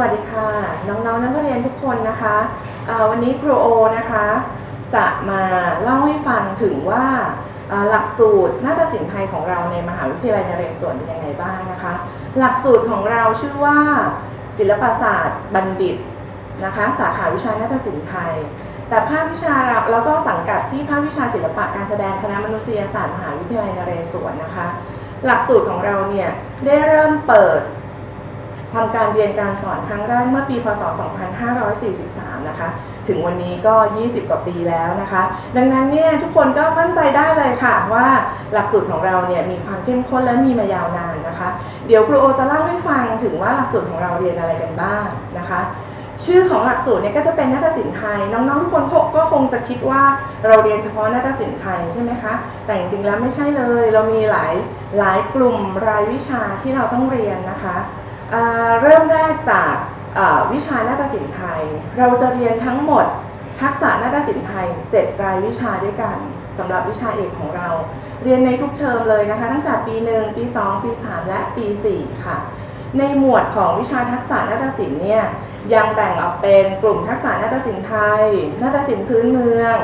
วัสดีค่ะ น้องๆนักเรียนทุกคนนะคะวันนี้ครูโอนะคะจะมาเล่าให้ฟังถึงว่าอ่าหลักสูตรนาฏศิลป์ไทยของเราในมหาวิทยาลัยนเรศวรเป็นยังไงบ้างนะคะ หลักสูตรของเราชื่อว่า ศิลปศาสตร์บัณฑิตนะคะ สาขาวิชานาฏศิลป์ไทย แต่ภาควิชาแล้วก็สังกัดที่ภาควิชาศิลปะการแสดงคณะมนุษยศาสตร์มหาวิทยาลัยนเรศวรนะคะ หลักสูตรของเราเนี่ยได้เริ่มเปิด ทำการเรียนการสอนครั้งแรกเมื่อปีพศ 2543 นะคะ ถึงวันนี้ก็ 20 กว่าปีแล้วนะคะ ดังนั้นเนี่ยทุกคนก็มั่นใจได้เลยค่ะว่าหลักสูตรของเราเนี่ยมีความเข้มข้นและมีมายาวนานนะคะ เดี๋ยวครูโอจะเล่าให้ฟังถึงว่าหลักสูตรของเราเรียนอะไรกันบ้างนะคะชื่อของหลักสูตรเนี่ยก็จะเป็นนาฏศิลป์ไทย น้องๆทุกคนก็คงจะคิดว่าเราเรียนเฉพาะนาฏศิลป์ไทยใช่ไหมคะ แต่จริงๆแล้วไม่ใช่เลย เรามีหลายหลายกลุ่มรายวิชาที่เราต้องเรียนนะคะ เริ่มแรกจากวิชานาฏศิลป์ไทย เราจะเรียนทั้งหมดทักษะนาฏศิลป์ไทย 7 รายวิชาด้วยกันสำหรับวิชาเอกของเรา เรียนในทุกเทอมเลยนะคะ ตั้งแต่ปี 1 ปี 2 ปี 3 และปี 4 ค่ะ ในหมวดของวิชาทักษะนาฏศิลป์เนี่ยยังแบ่งออกเป็นกลุ่มทักษะนาฏศิลป์ไทย นาฏศิลป์พื้นเมือง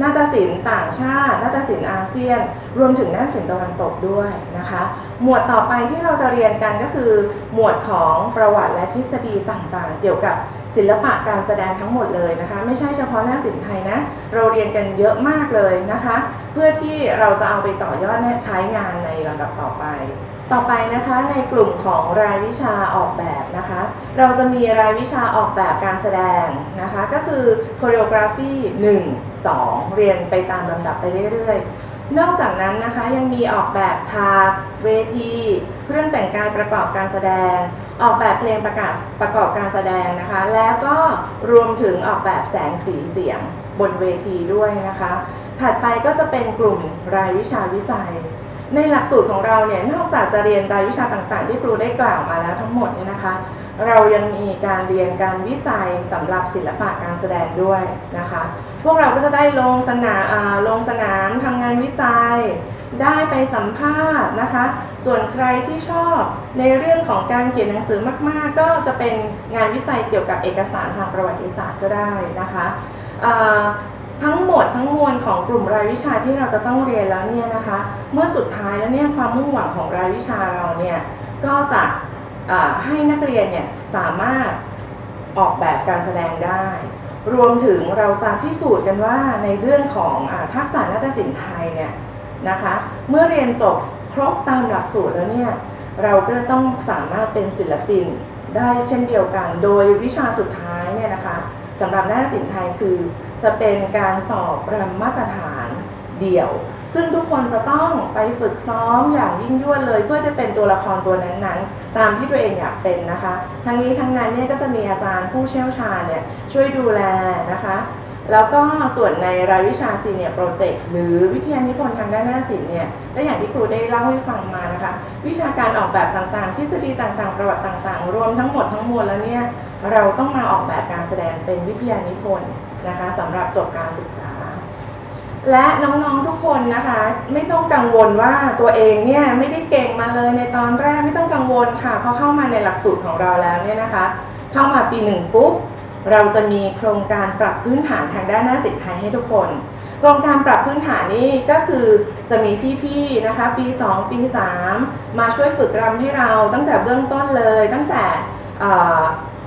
นาฏศิลป์ต่างชาติ นาฏศิลป์อาเซียน รวมถึงนาฏศิลป์ตะวันตกด้วยนะคะ หมวดต่อไปที่เราจะเรียนกันก็คือ หมวดของประวัติและทฤษฎีต่างๆ เกี่ยวกับศิลปะการแสดงทั้งหมดเลยนะคะ ไม่ใช่เฉพาะนาฏศิลป์ไทยนะ เราเรียนกันเยอะมากเลยนะคะ เพื่อที่เราจะเอาไปต่อยอดและใช้งานในลำดับต่อไป ต่อไปนะคะในกลุ่มของรายวิชาออกแบบนะคะ เราจะมีรายวิชาออกแบบการแสดงนะคะ ก็คือ choreography 1 2 เรียนไปตามลำดับไปเรื่อยๆ นอกจากนั้นนะคะยังมีออกแบบฉากเวที เครื่องแต่งกายประกอบการแสดง ออกแบบเพลงประกาศประกอบการแสดงนะคะ แล้วก็รวมถึงออกแบบแสงสีเสียงบนเวทีด้วยนะคะ ถัดไปก็จะเป็นกลุ่มรายวิชาวิจัย ในหลักสูตรของเราเนี่ยนอกจากจะเรียนรายวิชาต่างๆ ที่ครูได้กล่าวมาแล้วทั้งหมดเนี่ยนะคะ เรายังมีการเรียนการวิจัยสำหรับศิลปะการแสดงด้วยนะคะ พวกเราก็จะได้ลงสนามลงสนามทำงานวิจัย ได้ไปสัมภาษณ์นะคะ ส่วนใครที่ชอบในเรื่องของการเขียนหนังสือมาก ๆ ก็จะเป็นงานวิจัยเกี่ยวกับเอกสารทางประวัติศาสตร์ก็ได้นะคะทั้งหมดทั้งมวลของกลุ่มรายวิชาที่เราจะต้องเรียนแล้วเนี่ยนะคะ เมื่อสุดท้ายแล้วเนี่ยความมุ่งหวังของรายวิชาเราเนี่ยก็จะ ให้นักเรียนเนี่ยสามารถออกแบบการแสดงได้ รวมถึงเราจะพิสูจน์กันว่าในเรื่องของอทักษะนาฏศิลป์ไทยเนี่ยนะคะเมื่อเรียนจบครบตามหลักสูตรแล้วเนี่ยเราก็ต้องสามารถเป็นศิลปินได้เช่นเดียวกัน โดยวิชาสุดท้ายเนี่ยนะคะสำหรับนาฏศิลป์ไทยคือ จะเป็นการสอบรำมาตรฐาน เดี่ยว ซึ่งทุกคนจะต้องไปฝึกซ้อมอย่างยิ่งยวดเลย เพื่อจะเป็นตัวละครตัวนั้นๆ ตามที่ตัวเองอยากเป็นนะคะ ทั้งนี้ทั้งนั้นเนี่ยก็จะมีอาจารย์ผู้เชี่ยวชาญเนี่ยช่วยดูแลนะคะแล้วก็ส่วนในรายวิชาซีเนียร์โปรเจกต์หรือวิทยานิพนธ์ทางด้านหน้าศิลป์เนี่ยก็อย่างที่ครูได้เล่าให้ฟังมานะคะ วิชาการออกแบบต่างๆ ทฤษฎีต่างๆ ประวัติต่างๆ รวมทั้งหมดทั้งมวลแล้วเนี่ยเราต้องมาออกแบบการแสดงเป็นวิทยานิพนธ์นะคะสำหรับจบการศึกษา และน้องๆทุกคนนะคะ ไม่ต้องกังวลว่าตัวเองเนี่ยไม่ได้เก่งมาเลยในตอนแรกไม่ต้องกังวลค่ะพอเข้ามาในหลักสูตรของเราแล้วเนี่ยนะคะ เข้ามาปีหนึ่งปุ๊บเราจะมีโครงการปรับพื้นฐานทางด้านหน้าศิลป์ไทยให้ทุกคน โครงการปรับพื้นฐานนี้ก็คือจะมีพี่ๆนะคะ ปี 2 ปี 3 มาช่วยฝึกรำให้เราตั้งแต่เบื้องต้นเลย ตั้งแต่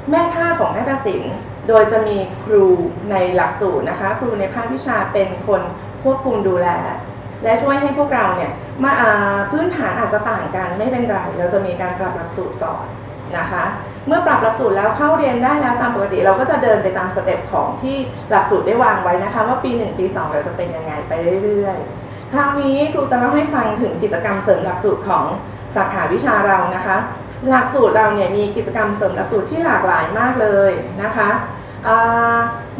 แม่ท่าของนาฏศิลป์ โดยจะมีครูในหลักสูตรนะคะ ครูในภาควิชาเป็นคนควบคุมดูแล และช่วยให้พวกเราเนี่ยมาาพื้นฐานอาจจะต่างกันไม่เป็นไร เราจะมีการปรับหลักสูตรก่อนนะคะ เมื่อปรับหลักสูตรแล้วเข้าเรียนได้แล้วตามปกติเราก็จะเดินไปตามสเต็ปของที่หลักสูตรได้วางไว้นะคะ ว่าปี 1 ปี 2 เราจะเป็นยังไงไปเรื่อยๆ คราวนี้ครูจะเล่าให้ฟังถึงกิจกรรมเสริมหลักสูตรของสาขาวิชาเรานะคะ หลักสูตรเราเนี่ยมีกิจกรรมเสริมหลักสูตรที่หลากหลายมากเลยนะคะ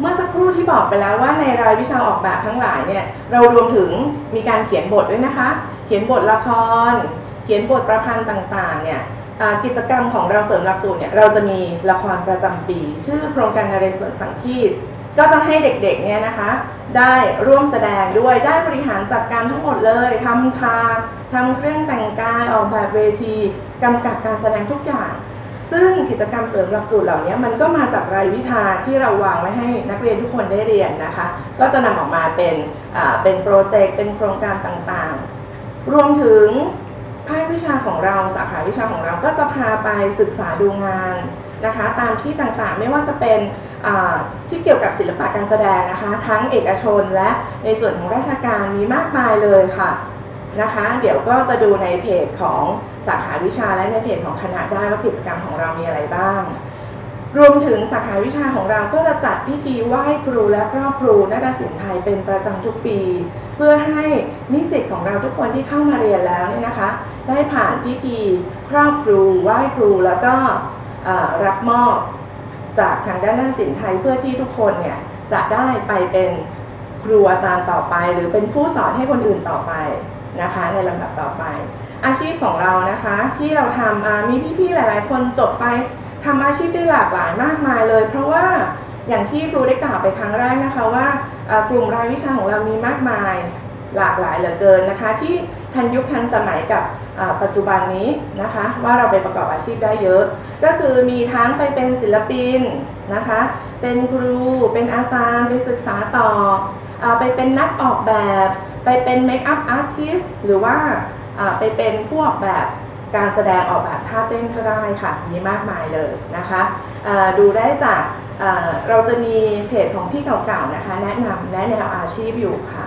เมื่อสักครู่ที่บอกไปแล้วว่าในรายวิชาออกแบบทั้งหลายเนี่ยเรารวมถึงมีการเขียนบทด้วยนะคะ เขียนบทละคร เขียนบทประพันธ์ต่างๆเนี่ยกิจกรรมของเราเสริมหลักสูตรเนี่ยเราจะมีละครประจำปี ชื่อโครงการนเรศวรสังคีต ก็จะให้เด็กๆเนี่ยนะคะ ได้ร่วมแสดงด้วยได้บริหารจัดการทั้งหมดเลยทำฉากทำเครื่องแต่งกายออกแบบเวทีกำกับการแสดงทุกอย่าง ซึ่งกิจกรรมเสริมหลักสูตรเหล่านี้มันก็มาจากรายวิชาที่เราวางไว้ให้นักเรียนทุกคนได้เรียนนะคะ ก็จะนำออกมาเป็นเป็นโปรเจกต์เป็นโครงการต่างๆ รวมถึงภาควิชาของเราสาขาวิชาของเราก็จะพาไปศึกษาดูงาน นะคะตามที่ต่างๆ ไม่ว่าจะเป็นที่เกี่ยวกับศิลปะการแสดงนะคะทั้งเอกชนและในส่วนของราชการมีมากมายเลยค่ะนะคะเดี๋ยวก็จะดูในเพจของสาขาวิชาและในเพจของคณะได้ว่ากิจกรรมของเรามีอะไรบ้าง รวมถึงสาขาวิชาของเราก็จะจัดพิธีไหว้ครูและครอบครูนาฏศิลป์ไทยเป็นประจำทุกปี เพื่อให้นิสิตของเราทุกคนที่เข้ามาเรียนแล้วเนี่ยนะคะ ได้ผ่านพิธีครอบครูไหว้ครูแล้วก็ รับมอบจากทางด้านหน้าฏศิลป์ไทยเพื่อที่ทุกคนเนี่ยจะได้ไปเป็นครูอาจารย์ต่อไป หรือเป็นผู้สอนให้คนอื่นต่อไปนะคะ ในลำดับต่อไป อาชีพของเรานะคะ ที่เราทำมีพี่ๆหลาย ๆ คนจบไปทำอาชีพได้หลากหลายมากมายเลย เพราะว่าอย่างที่ครูได้กล่าวไปครั้งแรกนะคะว่ากลุ่มรายวิชาของเรามีมากมายหลากหลายเหลือเกินนะคะ ที่ ทันยุคทันสมัยกับปัจจุบันนี้นะคะ ว่าเราไปประกอบอาชีพได้เยอะ ก็คือมีทั้งไปเป็นศิลปินนะคะ เป็นครูเป็นอาจารย์ไปศึกษาต่ออไปเป็นนักออกแบบ ไปเป็นเมคอัพอาร์ติสหรือว่าไปเป็นพวกแบบการแสดงออกแบบท่าเต้นก็ได้ค่ะ มีมากมายเลยนะคะดูได้จากเราจะมีเพจของพี่เก่าๆนะคะ แนะนำแนะแนวอาชีพอยู่ค่ะ